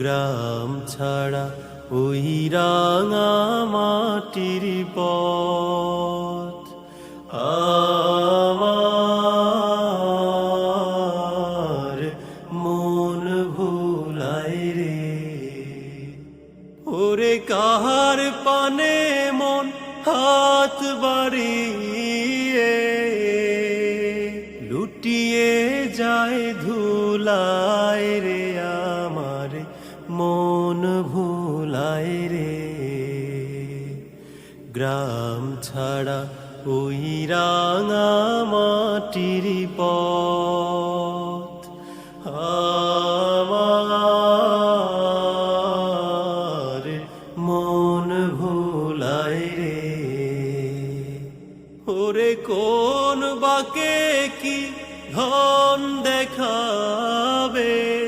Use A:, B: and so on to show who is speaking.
A: গ্রাম ছাড়া ওই রাঙা মাটির পথ। আমার মন ভুলাই রে। ওরে কাহার পানে মন হাত বাড়িয়ে, লুটিয়ে যায় ধুলায় রে। মন ভুলাই রে। গ্রাম ছাড়া ওই রাঙা মাটির পথ। আমার মন ভুলায় রে। ওরে কোন বাকে কি ধন দেখাবে?